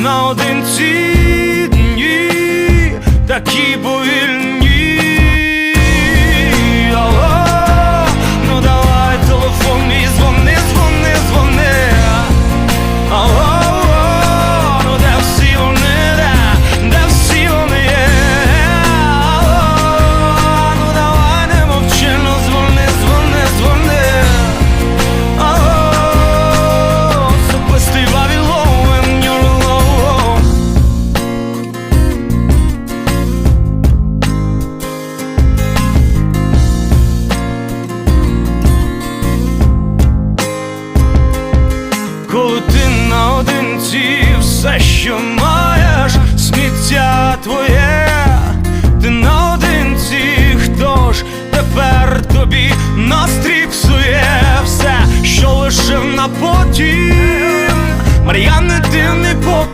наодинці дні, такі повільні. Коли ти наодинці все, що маєш, сміття твоє, ти наодинці, хто ж тепер тобі настрій псує все, що лишив на потім. Мар'яни, ти не по